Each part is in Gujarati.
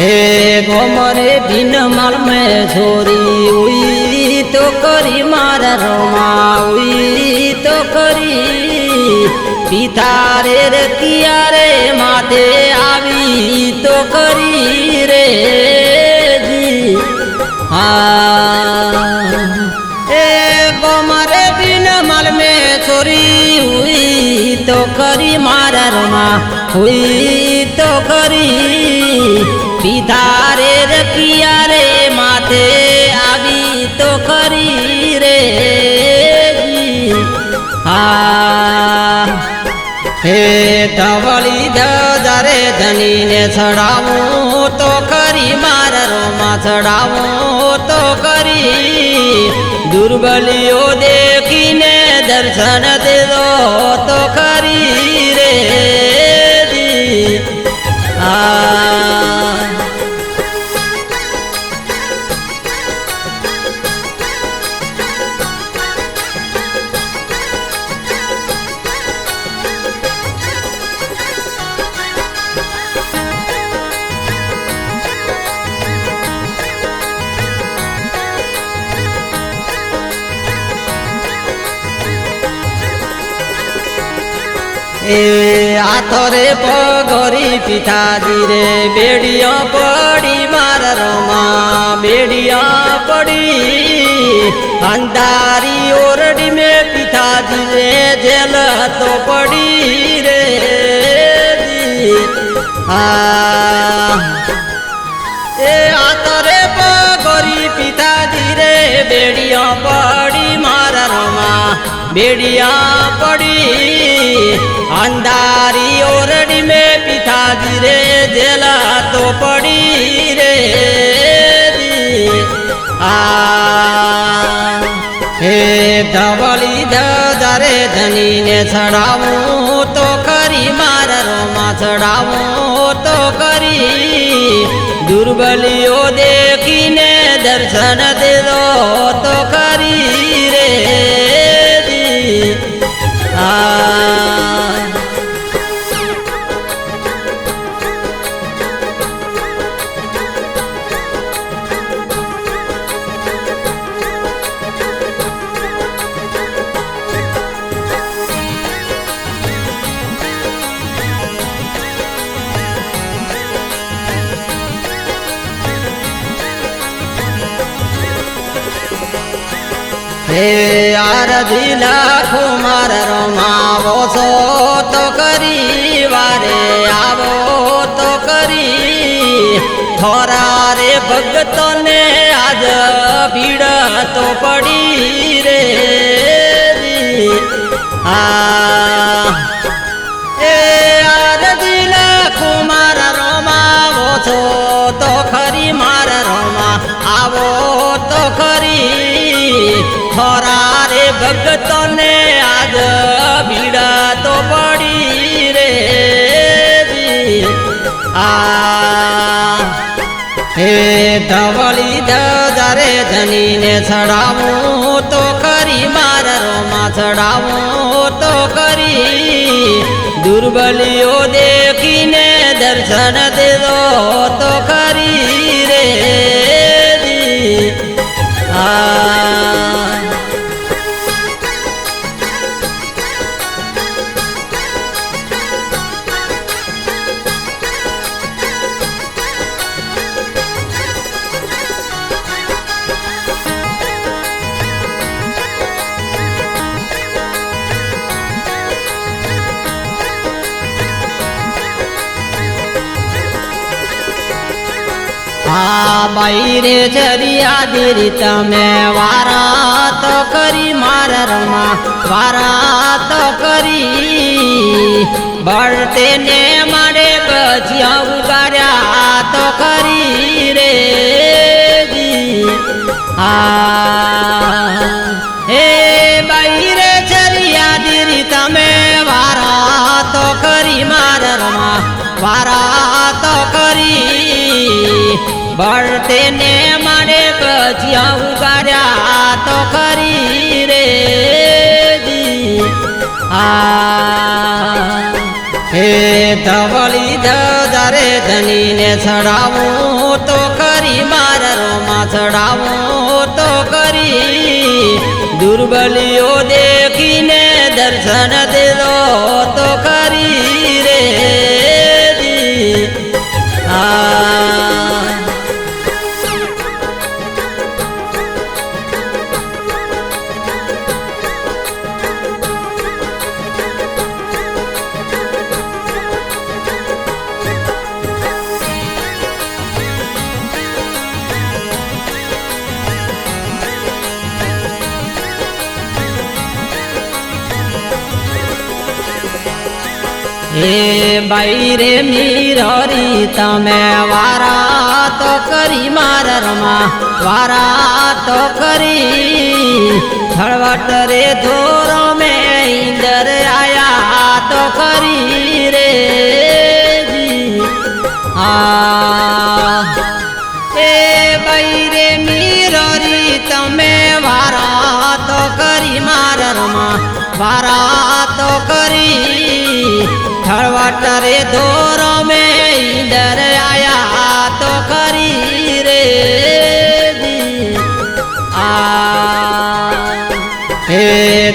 હે ગોમરે ભીન માલ મેં છોરી ઉઈ તો કરી મારા રોમા ઉઈ તો કરી. પિતા રે કિયારે માથે આવી તો કરી રે જી. હા. એ ગોમરે ભીન માલ મેં છોરી ઉઈ તો કરી મારા રોમા હુઈ તો કરી પિતારે રખિયા રે માથે આવી તો કરી રે. આ હે. ધવળી ધરે ધનીને ચડાવું તો કરી મારા રોમાં ચડાવું તો કરી દુર્બલીઓ દેખીને દર્શન દેદો આ એ આથરે પગરી પિતાજી રે બેડિયા પડી માર રમા, બેડિયા પડી અંધારી ઓરડી મે પિતાજી રે જેલ હતો પડી રે. આ એ આતરે પગરી પિતાજી રે બેડિયા પડી માર રમા, બેડિયા પડી અંધારી ઓરડી મે પિતાજી રે, જેલા તો પડી રે. આ હે ધવળી ધરે ધનીને ચડાવું તો કરી મારા રોમાં ચડાવું તો કરી દુર્બલીઓ દેખીને દર્શન દેદો તો કરી હે આરધી લાખો માર રમાવો છો તો કરી વારે આવો તો કરી. થોરા રે ભગતોને આજ ભીડ તો પડી રે. ભગતોને આજ ભીડા તો પડી રે. આ હે ધવળી ધરે ધનીને ચડાવું તો કરી મારા રોમાં ચડાવું તો કરી દુર્બલીઓ દેખીને દર્શન દેવો તો કરી રે દી. આ આ બાઈરે ચરિયા દીરી તમે વારા તો કરી માર રમા, વારાત કરી બળતે ને મારે બચિયા ઉગાડ્યા તો કરી રે. આ બળતે ને મારે બચિયા ઉગાર્યા તો કરી રે હે. ધવળી ધરે ધનીને ચડાવું તો કરી મારા રોમાં ચડાવું તો કરી દુર્બલીઓ દેખીને દર્શન દેલો તો કરી રે હે ભાઈ રે મીરરી, તમે વારા તો કરી મારા રમા વારા તો કરી. હળવટ રે ધોરો મે ઈંદર આયા તો કરી રે. આ. એ ભાઈ રે મીરરી, તમે વારા કરી મારા રમા વારા કરી. હળવટ રે ધોરો મે ઈંદર આયા તો કરી રે હે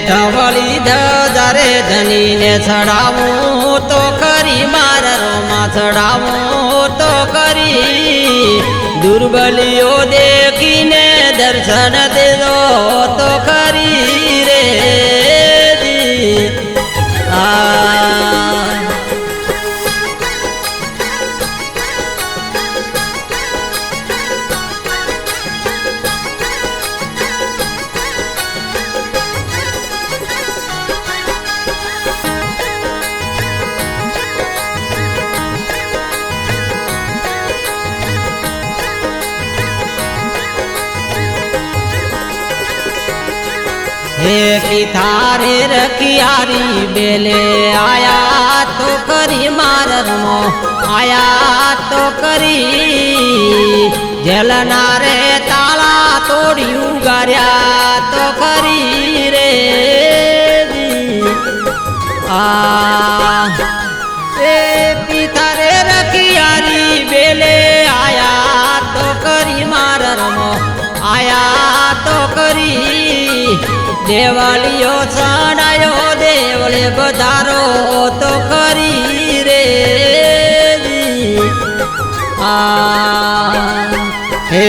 ધવળી ધરે ધનીને ચડાવું તો કરી મારા રોમાં ચડાવું તો કરી દુર્બલીઓ દેખીને દર્શન દેલો તો કરી રે હે પિતારે રખિયારી બેલે આયા તો કરી માર રમો આયા તો કરી જલના રે તાળા તોડ્યું ગાર્યા તો કરી રે આ કરી સાડાયો દેવળે બધારો તો કરી રે હે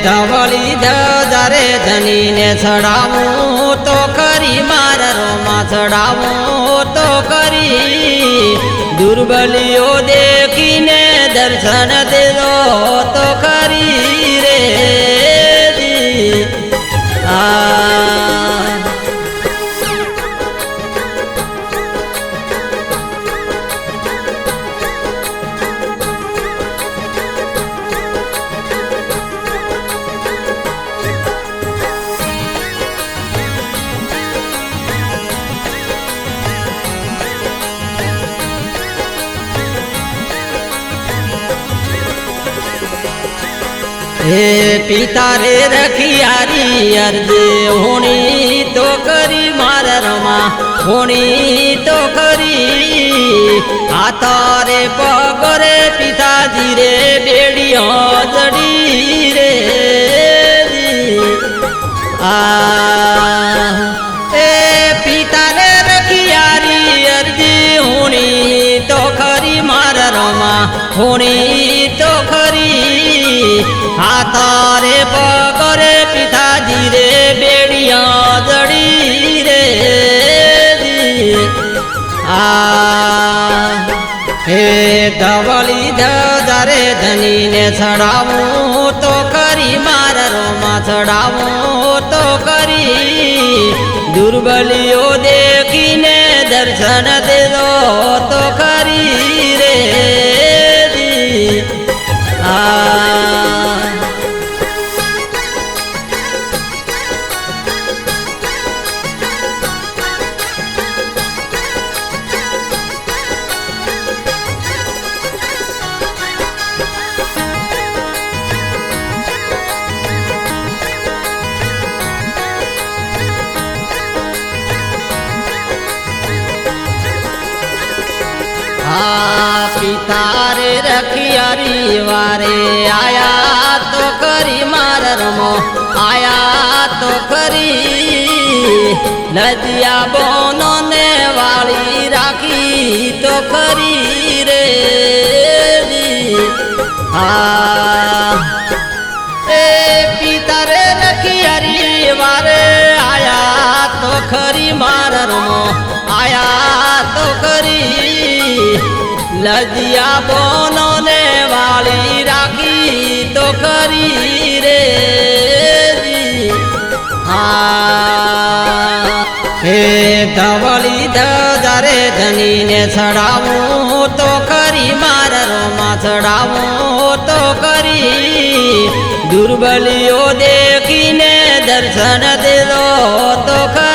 ધવળી ધરે ધનીને ચડાવું તો કરી મારા રોમાં ચડાવું તો કરી દુર્બલીઓ દેખીને દર્શન દેલો તો કરી રે હે પિતા રે રખિયારી અરજે, હોણી તો કરી મારા રમા, હોણી તો કરી હાથા રે પગરે પિતાજી રે, બેડી જડી રે. આ, એ પિતા રે રખિયારી અરજી, હોણી તો ખરી મારા રમા, હોણી હાથા પગરે પિતાજી રે, બેડિયા જડી રે. આ હે ધવલી ધરે ધનીને ચડાવું તો કરી મારા રોમાં ચડાવું તો કરી દુર્બલીઓ દેખીને દર્શન દેવો તો કરી રે હા પિતા રે રખિયારી વારે આયા તો કરી માર રમો, આયા તો કરી નદિયા બોનો ને વાળી રાખી તો કરી રે હા. એ પિતા રે રખિયારી વારે આયા તો ખરી માર રમો, આયા તો કરી લજિયા બોનો ને વાળી રાખી તો કરી રે હા. ધવળી ધરે ધનીને ચડાવું તો કરી માર રોમાં ચડાવું તો કરી. દુર્બલીઓ દેખીને દર્શન દેલો તો કરી